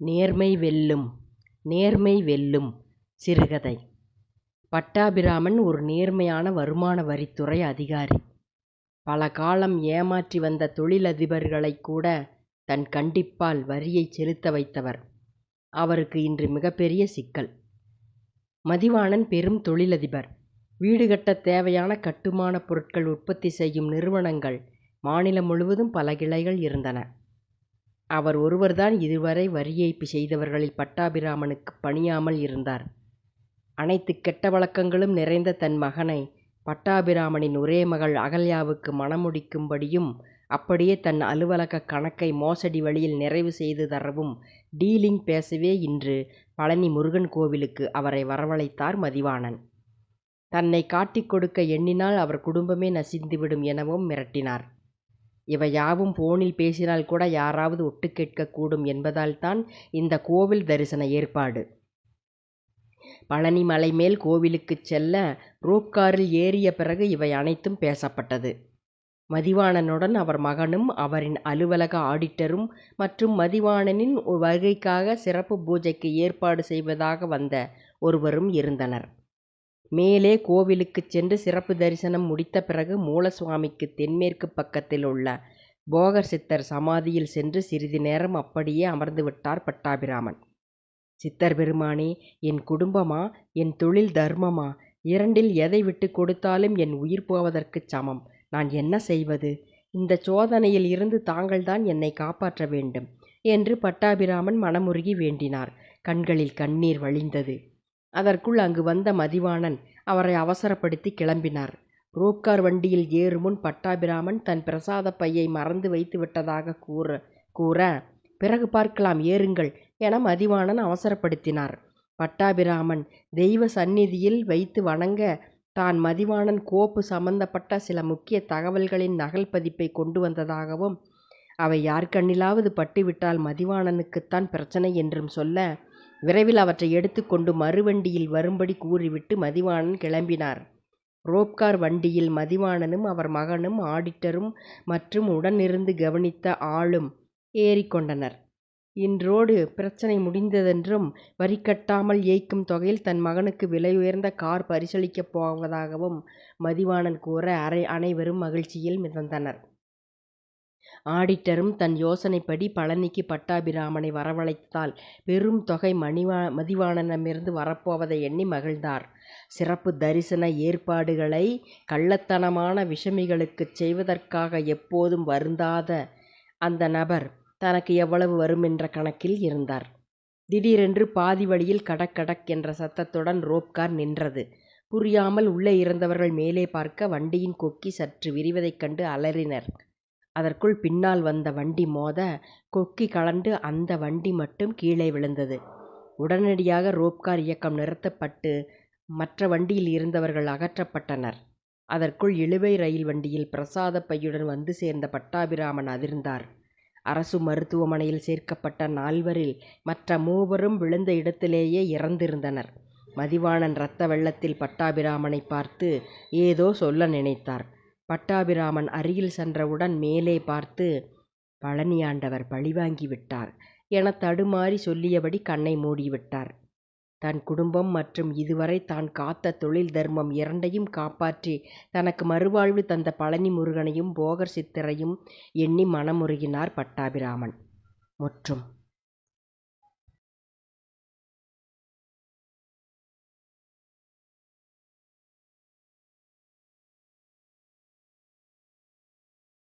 நேர்மை வெல்லும் நேர்மை வெல்லும் சிறுகதை பட்டாபிராமன் ஒரு நேர்மையான வருமான வரித்துறை அதிகாரி. பல காலம் ஏமாற்றி வந்த தொழிலதிபர்களை கூட தன் கண்டிப்பால் வரியை செலுத்த வைத்தவர். அவருக்கு இன்று மிகப்பெரிய சிக்கல். மதிவாணன் பெரும் தொழிலதிபர். வீடு கட்ட தேவையான கட்டுமானப் பொருட்கள் உற்பத்தி செய்யும் நிறுவனங்கள் மாநிலம் முழுவதும் பல கிளைகள் இருந்தன. அவர் ஒருவர்தான் இதுவரை வரி ஏய்ப்பு செய்தவர்களில் பட்டாபிராமனுக்குப் பணியாமல் இருந்தார். அனைத்துக் கெட்ட வழக்கங்களும் நிறைந்த தன் மகனை பட்டாபிராமனின் ஒரே மகள் அகல்யாவுக்கு மணமுடிக்கும்படியும் அப்படியே தன் அலுவலகக் கணக்கை மோசடி வழியில் நிறைவு செய்து தரவும் டீலிங் பேசவே இன்று பழநி முருகன் கோவிலுக்கு அவரை வரவழைத்தார் மதிவாணன். தன்னைக் காட்டிக் கொடுக்க எண்ணினால் அவர் குடும்பமே நசிந்துவிடும் எனவும் மிரட்டினார். இவையாவும் போனில் பேசினால் கூட யாராவது ஒட்டுக் கேட்கக்கூடும் என்பதால்தான் இந்த கோவில் தரிசன ஏற்பாடு. பழநி மலைமேல் கோவிலுக்குச் செல்ல ரோப் காரில் ஏறிய பிறகு இவை அனைத்தும் பேசப்பட்டது. மதிவாணனுடன் அவர் மகனும் அவரின் அலுவலக ஆடிட்டரும் மற்றும் மதிவாணனின் வருகைக்காக சிறப்பு பூஜைக்கு ஏற்பாடு செய்வதாக வந்த ஒருவரும் இருந்தனர். மேலே கோவிலுக்குச் சென்று சிறப்பு தரிசனம் முடித்த பிறகு மூலசுவாமிக்கு தென்மேற்குப் பக்கத்தில் உள்ள போகர் சித்தர் சமாதியில் சென்று சிறிது நேரம் அப்படியே அமர்ந்துவிட்டார் பட்டாபிராமன். சித்தர் பெருமானே என் குடும்பமா என் தொழில் தர்மமா இரண்டில் எதை விட்டுக் கொடுத்தாலும் என் உயிர் போவதற்குச் சமம். நான் என்ன செய்வது? இந்தச் சோதனையில் இருந்து தாங்கள்தான் என்னைக் காப்பாற்ற வேண்டும் என்று பட்டாபிராமன் மனமுருகி வேண்டினார். கண்களில் கண்ணீர் வழிந்தது. அதற்குள் அங்கு வந்த மதிவாணன் அவரை அவசரப்படுத்தி கிளம்பினார். ரோப்கார் வண்டியில் ஏறுமுன் பட்டாபிராமன் தன் பிரசாதப் பையை மறந்து வைத்து விட்டதாக கூற கூற பிறகு பார்க்கலாம் ஏறுங்கள் என மதிவாணன் அவசரப்படுத்தினார். பட்டாபிராமன் தெய்வ சந்நிதியில் வைத்து வணங்க தான் மதிவாணன் கோப்பு சம்பந்தப்பட்ட சில முக்கிய தகவல்களின் நகல் பதிப்பை கொண்டு வந்ததாகவும் அவை யார் கண்ணிலாவது பட்டுவிட்டால் மதிவாணனுக்குத்தான் பிரச்சனை என்றும் சொல்ல விரைவில் அவற்றை எடுத்துக்கொண்டு மறுவண்டியில் வரும்படி கூறிவிட்டு மதிவாணன் கிளம்பினார். ரோப்கார் வண்டியில் மதிவாணனும் அவர் மகனும் ஆடிட்டரும் மற்றும் உடனிருந்து கவனித்த ஆளும் ஏறிக்கொண்டனர் இன்றோடு பிரச்சனை முடிந்ததென்றும் வரி கட்டாமல் ஏய்க்கும் தொகையில் தன் மகனுக்கு விலையுயர்ந்த கார் பரிசளிக்கப் போவதாகவும் மதிவாணன் கூற அனைவரும் மகிழ்ச்சியில் மிதந்தனர். ஆடிட்டரும் தன் யோசனைப்படி பழநிக்கு பட்டாபிராமனை வரவழைத்தால் பெரும் தொகை மதிவாணனிடமிருந்து வரப்போவதை எண்ணி மகிழ்ந்தார். சிறப்பு தரிசன ஏற்பாடுகளை கள்ளத்தனமான விஷமிகளுக்குச் செய்வதற்காக எப்போதும் வருந்தாத அந்த நபர் தனக்கு எவ்வளவு வருமென்ற கணக்கில் இருந்தார். திடீரென்று பாதி வழியில் கடக் கடக் என்ற சத்தத்துடன் ரோப்கார் நின்றது. புரியாமல் உள்ளே இருந்தவர்கள் மேலே பார்க்க வண்டியின் கொக்கி சற்று விரிவதைக் கண்டு அலறினர். அதற்குள் பின்னால் வந்த வண்டி மோத கொக்கி கழன்று அந்த வண்டி மட்டும் கீழே விழுந்தது. உடனடியாக ரோப்கார் இயக்கம் நிறுத்தப்பட்டு மற்ற வண்டியில் இருந்தவர்கள் அகற்றப்பட்டனர். அதற்குள் இழுவை ரயில் வண்டியில் பிரசாதப் பையுடன் வந்து சேர்ந்த பட்டாபிராமன் அதிர்ந்தார். அரசு மருத்துவமனையில் சேர்க்கப்பட்ட நால்வரில் மற்ற மூவரும் விழுந்த இடத்திலேயே இறந்திருந்தனர். மதிவாணன் இரத்த வெள்ளத்தில் பட்டாபிராமனைப் பார்த்து ஏதோ சொல்ல நினைத்தார். பட்டாபிராமன் அருகில் சென்றவுடன் மேலே பார்த்து பழனியாண்டவர் பழிவாங்கி விட்டார் என தடுமாறி சொல்லியபடி கண்ணை மூடிவிட்டார். தன் குடும்பம் மற்றும் இதுவரை தான் காத்த தொழில் தர்மம் இரண்டையும் காப்பாற்றி தனக்கு மறுவாழ்வு தந்த பழனி முருகனையும் போகர் சித்தரையும் எண்ணி மனமுருகினார் பட்டாபிராமன். முற்றும்.